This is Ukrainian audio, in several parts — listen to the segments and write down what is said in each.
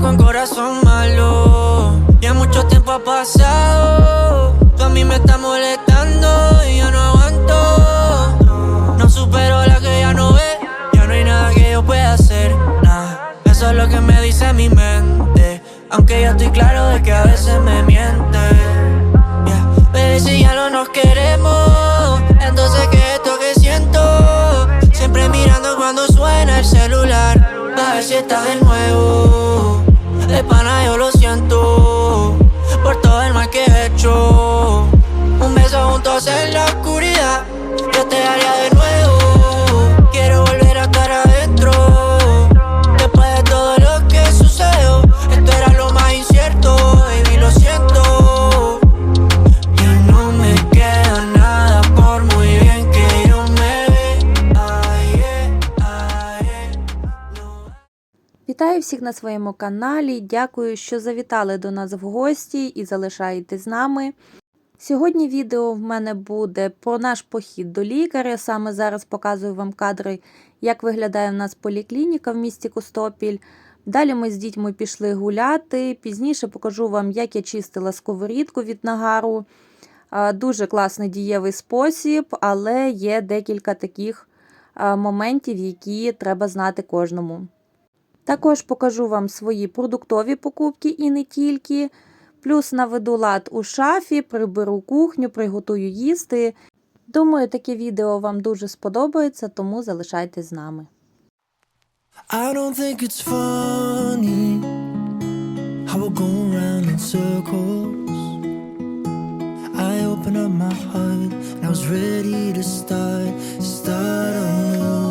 con corazón malo. Ya mucho tiempo ha pasado. Tú a mí me estás molestando y yo no aguanto. No supero la que ya no ve. Ya no hay nada que yo pueda hacer. Nada. Eso es lo que me dice mi mente. Aunque yo estoy claro de que a veces me miente. Yeah. Baby, si ya no nos queremos, entonces ¿qué es esto que siento? Siempre mirando cuando suena el celular, a ver si está de nuevo. De pana yo lo siento, por todo el mal que he hecho. Un beso juntos en la oscuridad, yo te haría de nuevo. Quiero Всіх на своєму каналі. Дякую, що завітали до нас в гості і залишаєтесь з нами. Сьогодні відео в мене буде про наш похід до лікаря. Саме зараз показую вам кадри, як виглядає в нас поліклініка в місті Костопіль. Далі ми з дітьми пішли гуляти. Пізніше покажу вам, як я чистила сковорідку від нагару. Дуже класний дієвий спосіб, але є декілька таких моментів, які треба знати кожному. Також покажу вам свої продуктові покупки і не тільки. Плюс наведу лад у шафі, приберу кухню, приготую їсти. Думаю, таке відео вам дуже сподобається, тому залишайтесь з нами. I don't think it's funny how we're going in circles. I opened up my heart and I was ready to start, start over.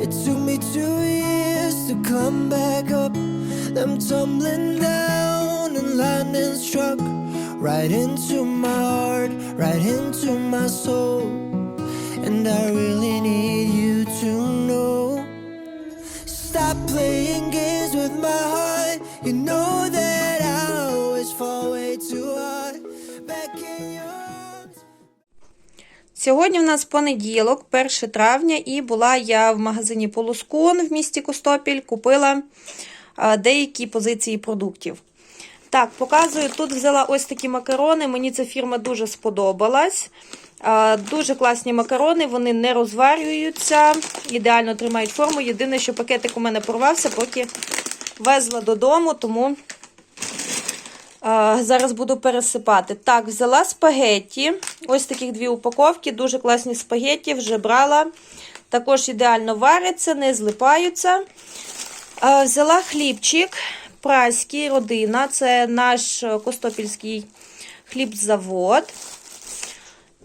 It took me two years to come back up. Them tumbling down and lightning struck right into my heart, right into my soul. And I really need you to know. Stop playing games with my heart. You know Сьогодні в нас понеділок, 1 травня, і була я в магазині Полускун в місті Костопіль, купила деякі позиції продуктів. Так, показую, тут взяла ось такі макарони. Мені ця фірма дуже сподобалась. Дуже класні макарони, вони не розварюються, ідеально тримають форму. Єдине, що пакетик у мене порвався, поки везла додому, тому зараз буду пересипати. Так, взяла спагетті. Ось таких дві упаковки, дуже класні спагетті, вже брала. Також ідеально варяться, не злипаються. Взяла хлібчик праський, родина. Це наш е, Костопільський хлібзавод.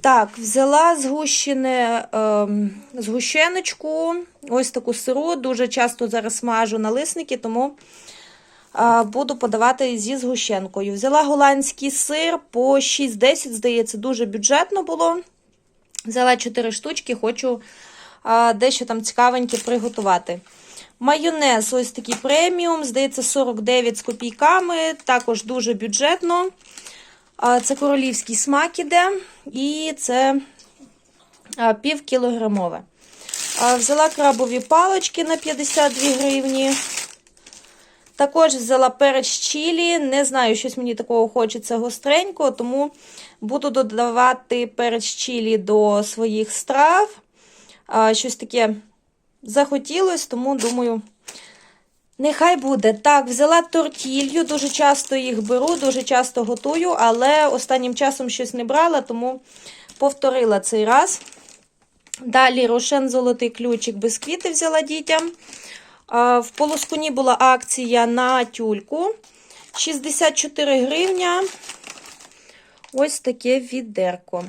Так, взяла згущене, ем, згущеночку, ось таку сиру. Дуже часто зараз смажу налисники, тому е, буду подавати зі згущенкою. Взяла голландський сир по 6,10, здається, дуже бюджетно було. Взяла 4 штучки, хочу дещо там цікавеньке приготувати. Майонез ось такий преміум, здається, 49 з копійками, також дуже бюджетно. Це королівський смак іде, і це а, пів кілограмове. А, Взяла крабові палочки на 52 гривні. Також взяла перець чилі. Не знаю, щось мені такого хочеться гостренького, тому буду додавати перець чилі до своїх страв. Щось таке захотілось, тому думаю, нехай буде. Так, взяла тортілью, дуже часто їх беру, дуже часто готую, але останнім часом щось не брала, тому повторила цей раз. Далі рошен золотий ключик бісквіти взяла дітям. В полоскуні була акція на тюльку. 64 гривня. Ось таке відерко.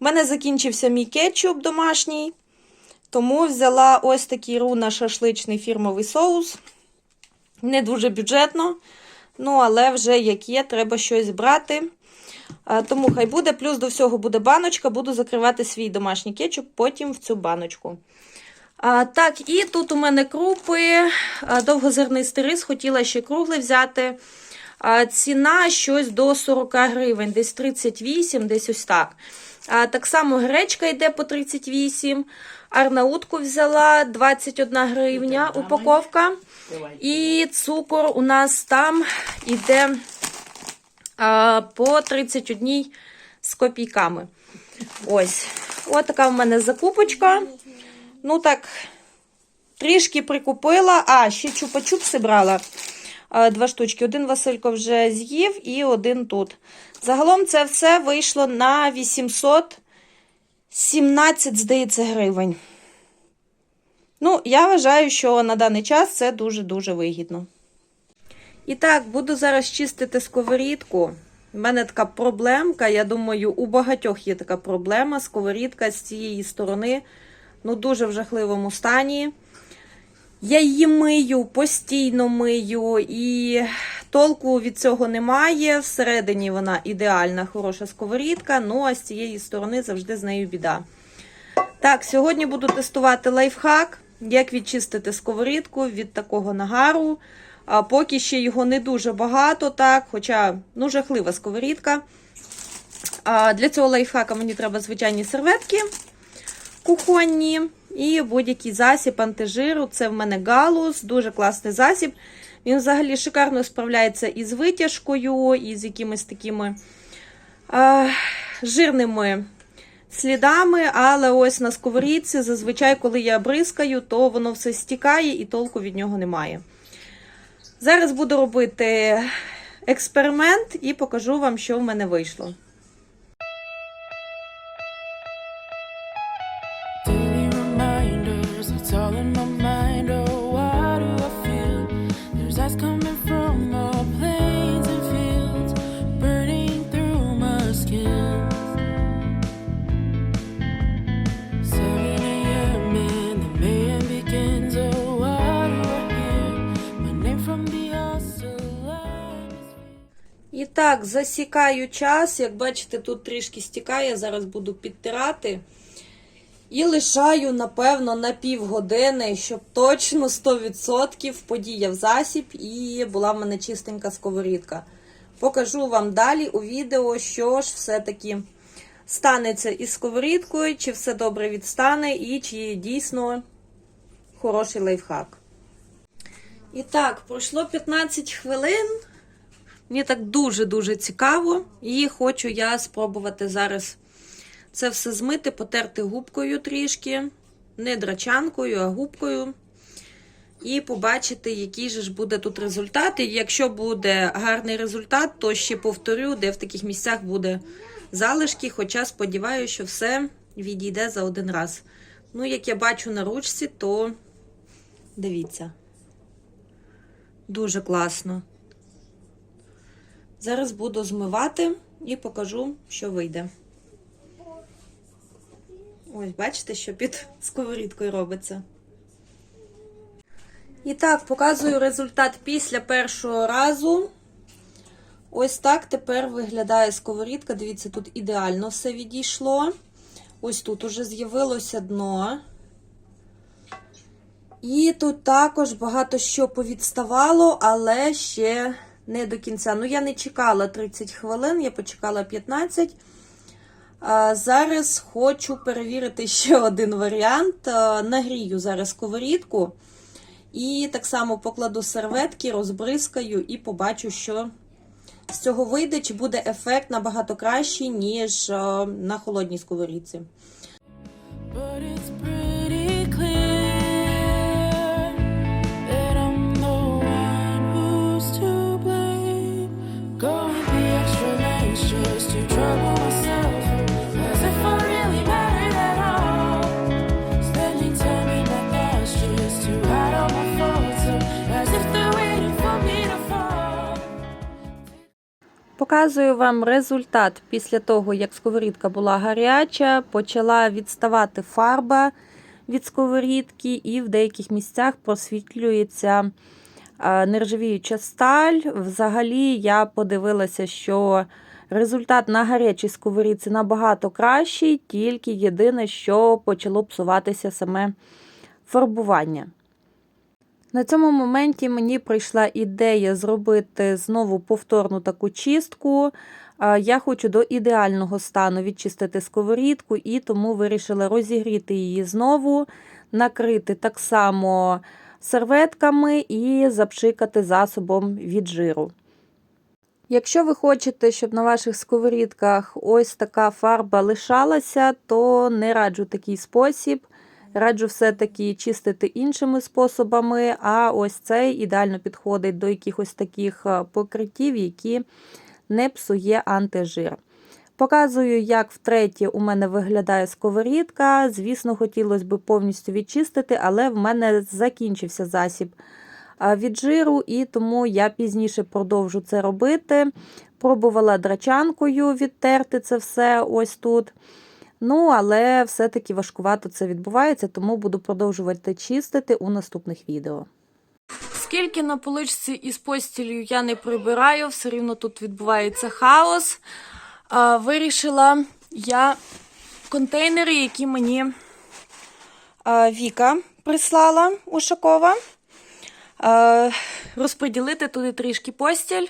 У мене закінчився мій кетчуп домашній, тому взяла ось такий руна шашличний фірмовий соус. Не дуже бюджетно, ну, але вже як є, треба щось брати. Тому хай буде. Плюс до всього буде баночка, буду закривати свій домашній кетчуп потім в цю баночку. Так, і тут у мене крупи, довгозернистий рис, хотіла ще круглий взяти. Ціна щось до 40 гривень, десь 38, десь ось так. Так само гречка йде по 38. Арнаутку взяла 21 гривня упаковка. І цукор у нас там іде а, по 31 з копійками. Ось. Ось така в мене закупочка. Ну так, трішки прикупила. А, ще чупа-чупси брала. Два штучки. Один Василько вже з'їв і один тут. Загалом це все вийшло на 817, здається, гривень. Ну, я вважаю, що на даний час це дуже-дуже вигідно. І так, буду зараз чистити сковорідку. У мене така проблемка. Я думаю, у багатьох є така проблема. Сковорідка з цієї сторони ну, дуже в жахливому стані. Я її мию, постійно мию, і толку від цього немає. Всередині вона ідеальна, хороша сковорідка, ну а з цієї сторони завжди з нею біда. Так, сьогодні буду тестувати лайфхак, як відчистити сковорідку від такого нагару. А поки ще його не дуже багато, так, хоча ну, жахлива сковорідка. А для цього лайфхака мені треба звичайні серветки кухонні і будь-який засіб антижиру. Це в мене галус, дуже класний засіб. Він взагалі шикарно справляється із витяжкою, і з якимись такими а, жирними слідами. Але ось на сковорідці, зазвичай, коли я бризкаю, то воно все стікає і толку від нього немає. Зараз буду робити експеримент і покажу вам, що в мене вийшло. Так, засікаю час. Як бачите, тут трішки стікає, зараз буду підтирати. І лишаю, напевно, на півгодини, щоб точно 100% подіяв засіб і була в мене чистенька сковорідка. Покажу вам далі у відео, що ж все-таки станеться із сковорідкою, чи все добре відстане, і чи є дійсно хороший лайфхак. І так, пройшло 15 хвилин. Мені так дуже-дуже цікаво, і хочу я спробувати зараз це все змити, потерти губкою трішки, не драчанкою, а губкою. І побачити, який же ж буде тут результат. І якщо буде гарний результат, то ще повторю, де в таких місцях буде залишки. Хоча сподіваюся, що все відійде за один раз. Ну, як я бачу на ручці, то дивіться. Дуже класно. Зараз буду змивати і покажу, що вийде. Ось, бачите, що під сковорідкою робиться. І так, показую результат після першого разу. Ось так тепер виглядає сковорідка. Дивіться, тут ідеально все відійшло. Ось тут уже з'явилося дно. І тут також багато що повідставало, але ще не до кінця. Ну, я не чекала 30 хвилин, я почекала 15. А Зараз хочу перевірити ще один варіант. Нагрію зараз сковорідку. І так само покладу серветки, розбризкаю і побачу, що з цього вийде, чи буде ефект набагато кращий, ніж на холодній сковорідці. Показую вам результат після того, як сковорідка була гаряча, почала відставати фарба від сковорідки, і в деяких місцях просвітлюється е, нержавіюча сталь. Взагалі, я подивилася, що результат на гарячій сковорідці набагато кращий, тільки єдине, що почало псуватися саме фарбування. На цьому моменті мені прийшла ідея зробити знову повторну таку чистку. Я хочу до ідеального стану відчистити сковорідку, і тому вирішила розігріти її знову, накрити так само серветками і запшикати засобом від жиру. Якщо ви хочете, щоб на ваших сковорідках ось така фарба лишалася, то не раджу такий спосіб. Раджу все-таки чистити іншими способами, а ось цей ідеально підходить до якихось таких е, покриттів, які не псує антижир. Показую, як втретє у мене виглядає сковорідка. Звісно, хотілося б повністю відчистити, але в мене закінчився засіб від жиру, і тому я пізніше продовжу це робити. Пробувала драчанкою відтерти це все ось тут. Ну, але все-таки важкувато це відбувається, тому буду продовжувати чистити у наступних відео. Скільки на поличці із постілью я не прибираю, все рівно тут відбувається хаос. А, вирішила я контейнери, які мені а, Віка прислала Ушакова, а, розподілити туди трішки постіль.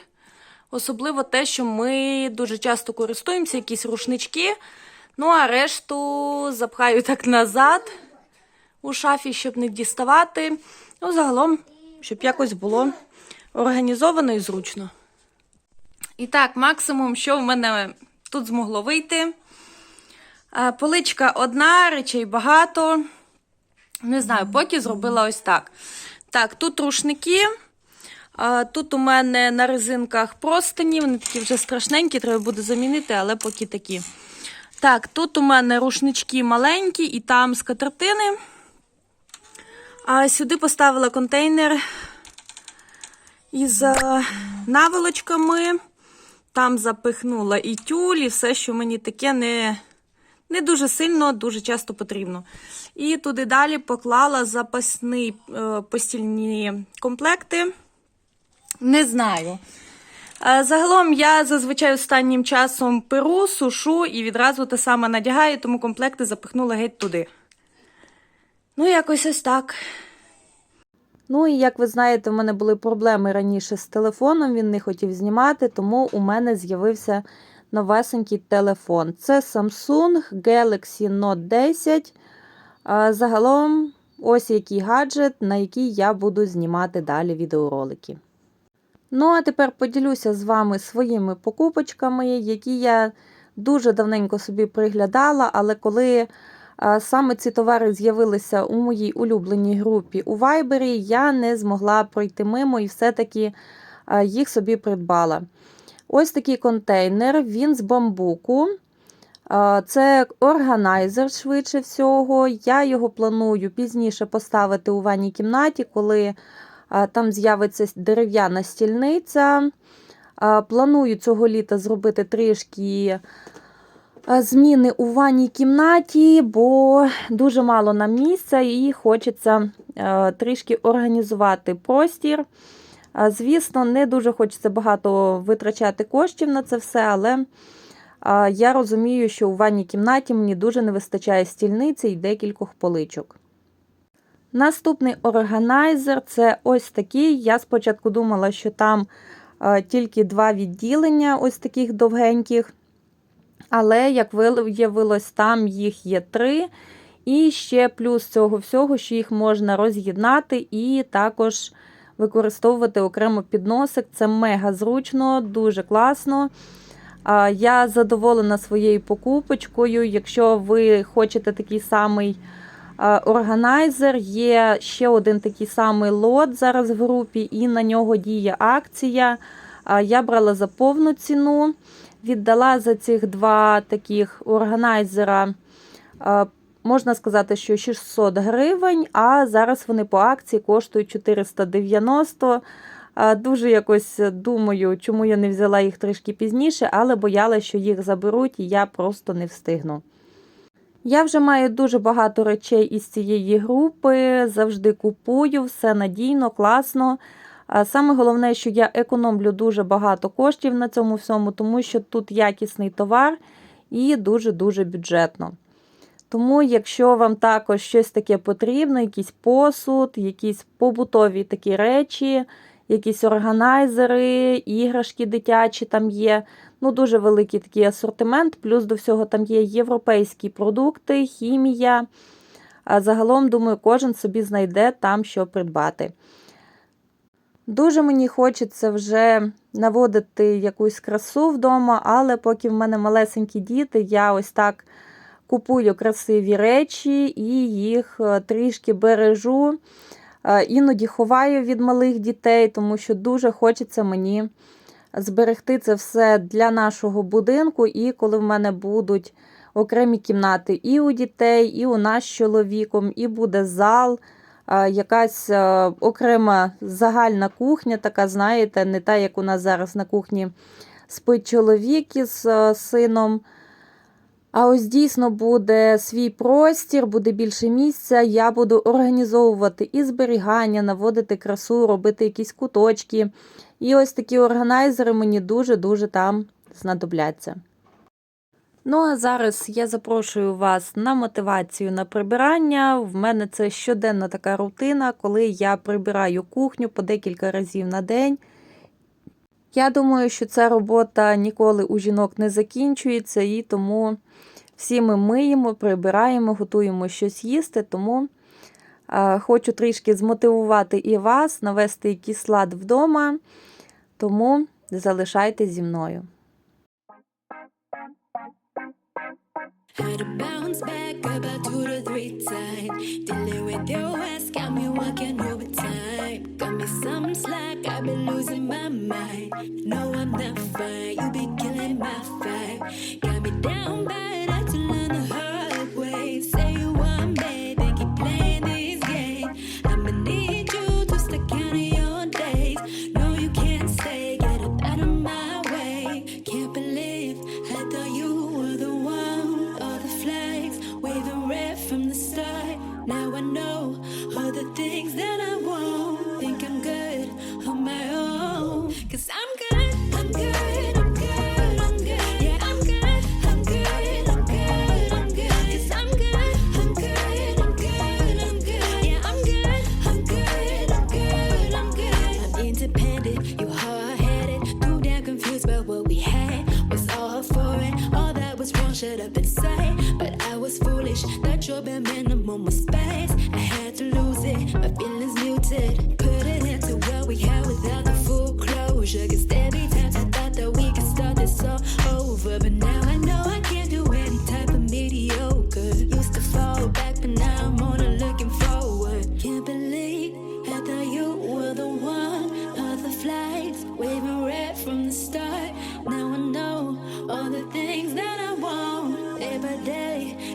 Особливо те, що ми дуже часто користуємося, якісь рушнички. Ну, а решту запхаю так назад у шафі, щоб не діставати. Ну, загалом, щоб якось було організовано і зручно. І так, максимум, що в мене тут змогло вийти. Поличка одна, речей багато. Не знаю, поки зробила ось так. Так, тут рушники. Тут у мене на резинках простині, вони такі вже страшненькі, треба буде замінити, але поки такі. Так, тут у мене рушнички маленькі і там скатертини. А сюди поставила контейнер із е, наволочками. Там запихнула і тюль, і все, що мені таке не, не дуже сильно, дуже часто потрібно. І туди далі поклала запасні е, постільні комплекти. Не знаю. Е, Загалом я зазвичай останнім часом перу, сушу і відразу те саме надягаю, тому комплекти запихнула геть туди. Ну, якось ось так. Ну і як ви знаєте, в мене були проблеми раніше з телефоном, він не хотів знімати, тому у мене з'явився новесенький телефон. Це Samsung Galaxy Note 10. Загалом, ось який гаджет, на який я буду знімати далі відеоролики. Ну, а тепер поділюся з вами своїми покупочками, які я дуже давненько собі приглядала, але коли саме ці товари з'явилися у моїй улюбленій групі у Вайбері, я не змогла пройти мимо і все-таки їх собі придбала. Ось такий контейнер, він з бамбуку. Це органайзер, швидше всього. Я його планую пізніше поставити у ванній кімнаті, коли там з'явиться дерев'яна стільниця. Планую цього літа зробити трішки зміни у ванній кімнаті, бо дуже мало нам місця і хочеться трішки організувати простір. Звісно, не дуже хочеться багато витрачати коштів на це все, але я розумію, що у ванній кімнаті мені дуже не вистачає стільниці і декількох поличок. Наступний органайзер це ось такий. Я спочатку думала, що там а, тільки два відділення, ось таких довгеньких. Але, як виявилось, там їх є три. І ще плюс цього всього, що їх можна роз'єднати і також використовувати окремо підносик. Це мега зручно, дуже класно. Я задоволена своєю покупочкою. Якщо ви хочете такий самий органайзер, є ще один такий самий лот зараз в групі, і на нього діє акція. Я брала за повну ціну, віддала за цих два таких органайзера. Можна сказати, що 600 гривень, а зараз вони по акції коштують 490. Дуже якось думаю, чому я не взяла їх трішки пізніше, але боялася, що їх заберуть і я просто не встигну. Я вже маю дуже багато речей із цієї групи, завжди купую, все надійно, класно. Саме головне, що я економлю дуже багато коштів на цьому всьому, тому що тут якісний товар і дуже-дуже бюджетно. Тому, якщо вам також щось таке потрібно, якийсь посуд, якісь побутові такі речі, якісь органайзери, іграшки дитячі там є. Ну, дуже великий такий асортимент. Плюс до всього там є європейські продукти, хімія. А загалом, думаю, кожен собі знайде там, що придбати. Дуже мені хочеться вже наводити якусь красу вдома, але поки в мене малесенькі діти, я ось так купую красиві речі і їх е, трішки бережу. Е, Іноді ховаю від малих дітей, тому що дуже хочеться мені зберегти це все для нашого будинку. І коли в мене будуть окремі кімнати і у дітей, і у нас з чоловіком, і буде зал, е, якась е, окрема загальна кухня, така, знаєте, не та, як у нас зараз на кухні спить чоловік із сином. А ось дійсно буде свій простір, буде більше місця. Я буду організовувати і зберігання, наводити красу, робити якісь куточки. І ось такі органайзери мені дуже-дуже там знадобляться. Ну, а зараз я запрошую вас на мотивацію на прибирання. В мене це щоденна така рутина, коли я прибираю кухню по декілька разів на день. Я думаю, що ця робота ніколи у жінок не закінчується, і тому всі ми миємо, прибираємо, готуємо щось їсти. Тому хочу трішки змотивувати і вас, навести якийсь лад вдома. Тому залишайтесь зі мною. Had to bounce back about two to three times. Dealing with your ass got me working overtime. Got me some slack, I've been losing my mind. No, I'm not fine, you be killing my vibe. Got me down bad,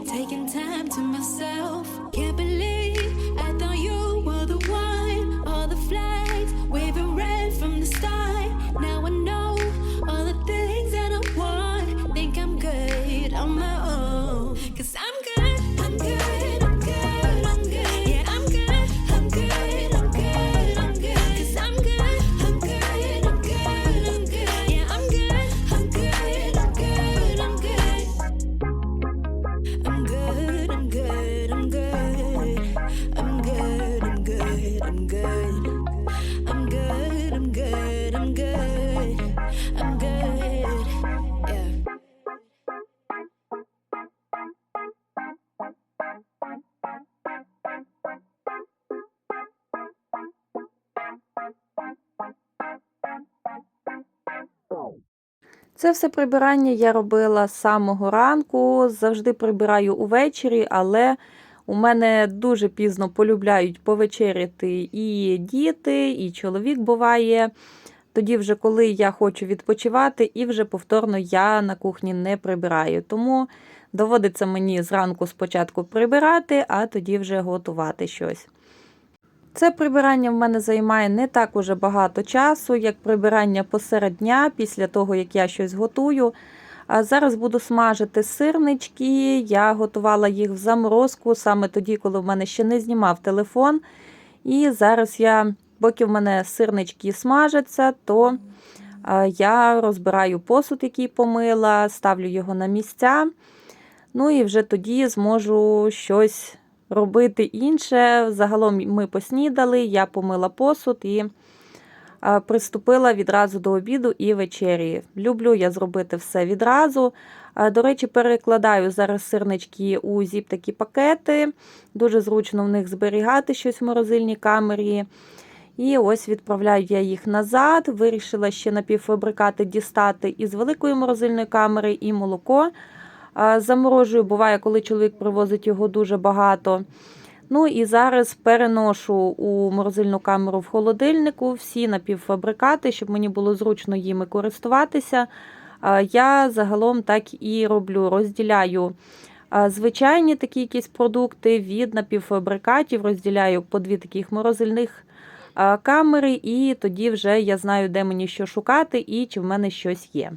taking time to myself. Це все прибирання я робила з самого ранку. Завжди прибираю увечері, але у мене дуже пізно полюбляють повечеряти і діти, і чоловік буває. Тоді, вже коли я хочу відпочивати, і вже повторно я на кухні не прибираю. Тому доводиться мені зранку спочатку прибирати, а тоді вже готувати щось. Це прибирання в мене займає не так уже багато часу, як прибирання посеред дня після того, як я щось готую. А зараз буду смажити сирнички. Я готувала їх в заморозку саме тоді, коли в мене ще не знімав телефон. І зараз я, поки в мене сирнички смажаться, то я розбираю посуд, який помила, ставлю його на місця. Ну і вже тоді зможу щось робити інше. Загалом ми поснідали, я помила посуд і приступила відразу до обіду і вечері. Люблю я зробити все відразу. До речі, перекладаю зараз сирнички у зіп такі пакети. Дуже зручно в них зберігати щось в морозильній камері. І ось відправляю я їх назад. Вирішила ще напівфабрикати дістати із великої морозильної камери і молоко. Заморожую, буває, коли чоловік привозить його дуже багато. Ну і зараз переношу у морозильну камеру в холодильнику всі напівфабрикати, щоб мені було зручно їми користуватися. Я загалом так і роблю. Розділяю звичайні такі якісь продукти від напівфабрикатів, розділяю по дві таких морозильних камери, і тоді вже я знаю, де мені що шукати і чи в мене щось є.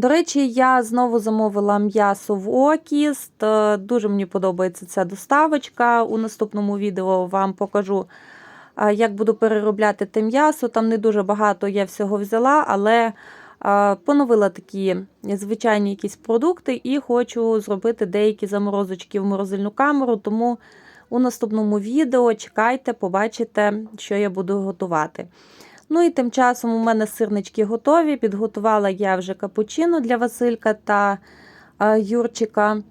До речі, я знову замовила м'ясо в Окіст. Е, Дуже мені подобається ця доставочка. У наступному відео вам покажу, е, як буду переробляти те м'ясо. Там не дуже багато я всього взяла, але е, поновила такі звичайні якісь продукти і хочу зробити деякі заморозочки в морозильну камеру. Тому у наступному відео чекайте, побачите, що я буду готувати. Ну і тим часом у мене сирнички готові. Підготувала я вже капучино для Василька та Юрчика.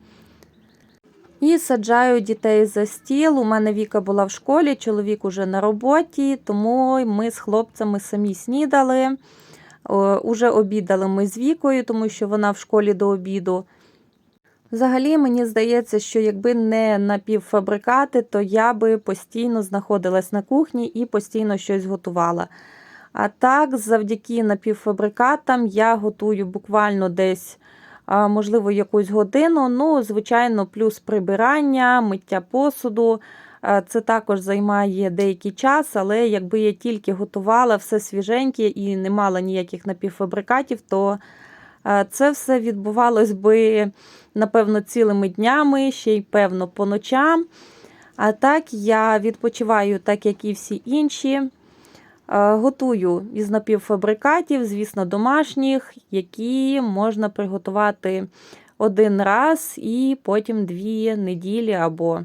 І саджаю дітей за стіл. У мене Віка була в школі, чоловік уже на роботі, тому ми з хлопцями самі снідали. Уже обідали ми з Вікою, тому що вона в школі до обіду. Взагалі, мені здається, що якби не напівфабрикати, то я би постійно знаходилась на кухні і постійно щось готувала. А так, завдяки напівфабрикатам я готую буквально десь, можливо, якусь годину. Ну, звичайно, плюс прибирання, миття посуду. Це також займає деякий час, але якби я тільки готувала все свіженьке і не мала ніяких напівфабрикатів, то це все відбувалось би, напевно, цілими днями, ще й певно по ночам. А так я відпочиваю, так як і всі інші. Е, Готую із напівфабрикатів, звісно, домашніх, які можна приготувати один раз і потім дві неділі або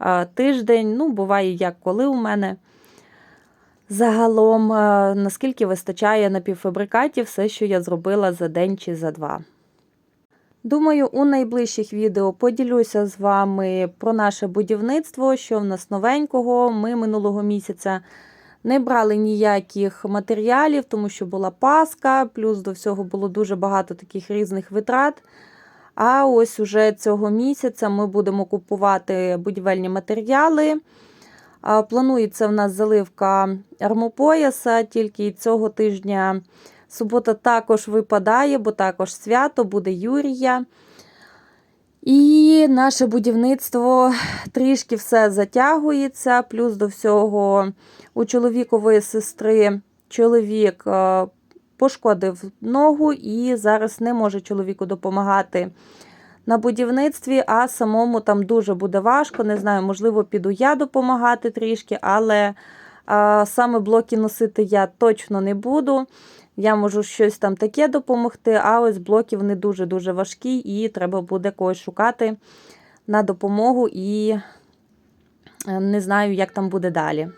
е, тиждень. Ну, буває, як коли у мене. Загалом, е, наскільки вистачає напівфабрикатів, все, що я зробила за день чи за два. Думаю, у найближчих відео поділюся з вами про наше будівництво, що в нас новенького. Ми минулого місяця не брали ніяких матеріалів, тому що була Паска, плюс до всього було дуже багато таких різних витрат. А ось уже цього місяця ми будемо купувати будівельні матеріали. Планується в нас заливка армопояса, тільки цього тижня субота також випадає, бо також свято буде Юрія. І наше будівництво трішки все затягується. Плюс до всього у чоловікової сестри чоловік е, пошкодив ногу і зараз не може чоловіку допомагати на будівництві, а самому там дуже буде важко. Не знаю, можливо, піду я допомагати трішки, але а, саме блоки носити я точно не буду. Я можу щось там таке допомогти, а ось блоки вони дуже-дуже важкі, і треба буде когось шукати на допомогу, і е, не знаю, як там буде далі.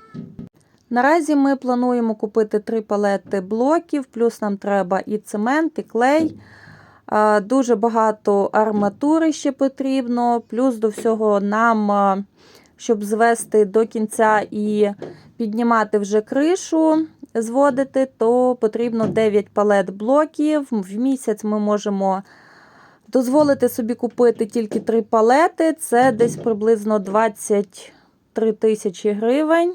Наразі ми плануємо купити три палети блоків, плюс нам треба і цемент, і клей. Дуже багато арматури ще потрібно, плюс до всього нам, щоб звести до кінця і піднімати вже кришу, зводити, то потрібно 9 палет блоків. В місяць ми можемо дозволити собі купити тільки 3 палети, це десь приблизно 23 тисячі гривень.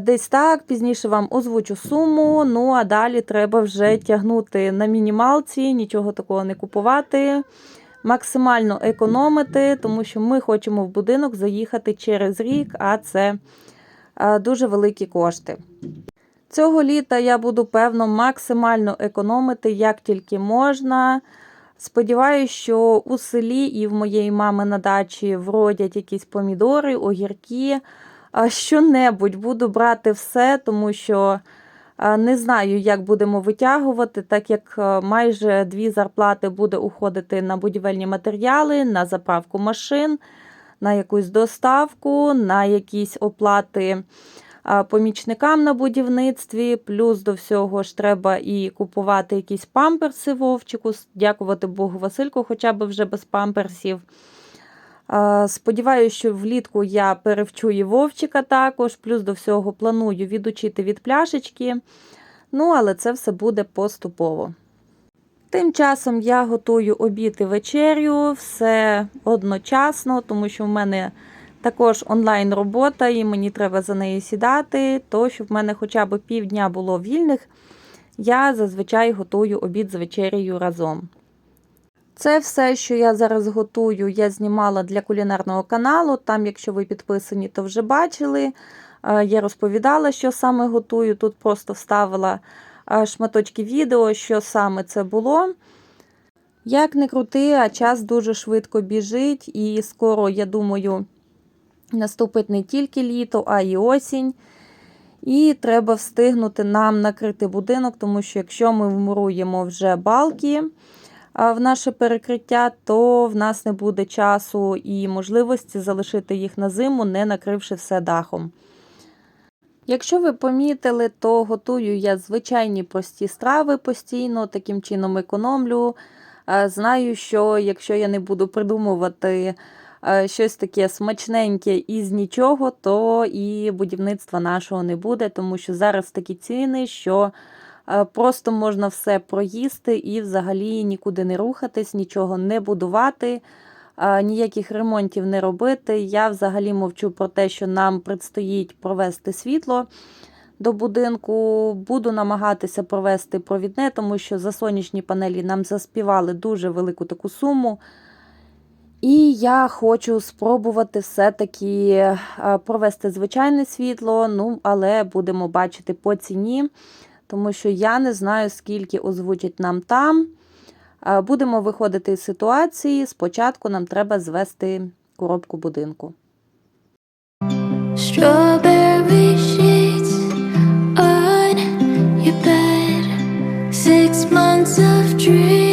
Десь так, пізніше вам озвучу суму. Ну а далі треба вже тягнути на мінімалці, нічого такого не купувати, максимально економити, тому що ми хочемо в будинок заїхати через рік, а це дуже великі кошти. Цього літа я буду, певно, максимально економити, як тільки можна. Сподіваюся, що у селі і в моєї мами на дачі вродять якісь помідори, огірки. Що-небудь буду брати все, тому що Не знаю, як будемо витягувати, так як е, майже дві зарплати буде уходити на будівельні матеріали, на заправку машин, на якусь доставку, на якісь оплати помічникам на будівництві. Плюс до всього ж треба і купувати якісь памперси вовчику. Дякувати Богу, Васильку, хоча б вже без памперсів. Сподіваюся, що влітку я перевчу і вовчика також, плюс до всього планую відучити від пляшечки. Ну, але це все буде поступово. Тим часом я готую обід і вечерю, все одночасно, тому що в мене також онлайн робота і мені треба за нею сідати. То, щоб в мене хоча б півдня було вільних, я зазвичай готую обід з вечерею разом. Це все, що я зараз готую, я знімала для кулінарного каналу. Там, якщо ви підписані, то вже бачили. Е, Я розповідала, що саме готую. Тут просто вставила е, шматочки відео, що саме це було. Як не крути, а час дуже швидко біжить, і скоро, я думаю, наступить не тільки літо, а й осінь. І треба встигнути нам накрити будинок, тому що якщо ми вмуруємо вже балки в наше перекриття, то в нас не буде часу і можливості залишити їх на зиму, не накривши все дахом. Якщо ви помітили, то готую я звичайні прості страви постійно, таким чином економлю. Знаю, що якщо я не буду придумувати е, щось таке смачненьке із нічого, то і будівництва нашого не буде, тому що зараз такі ціни, що просто можна все проїсти і взагалі нікуди не рухатись, нічого не будувати, е, ніяких ремонтів не робити. Я взагалі мовчу про те, що нам предстоїть провести світло до будинку. Буду намагатися провести провідне, тому що за сонячні панелі нам заспівали дуже велику таку суму. І я хочу спробувати все-таки е, провести звичайне світло, ну, але будемо бачити по ціні, тому що я не знаю, скільки озвучать нам там. Е, Будемо виходити з ситуації. Спочатку нам треба звести коробку будинку. Strawberry sheets on your bed. Six months of dreams.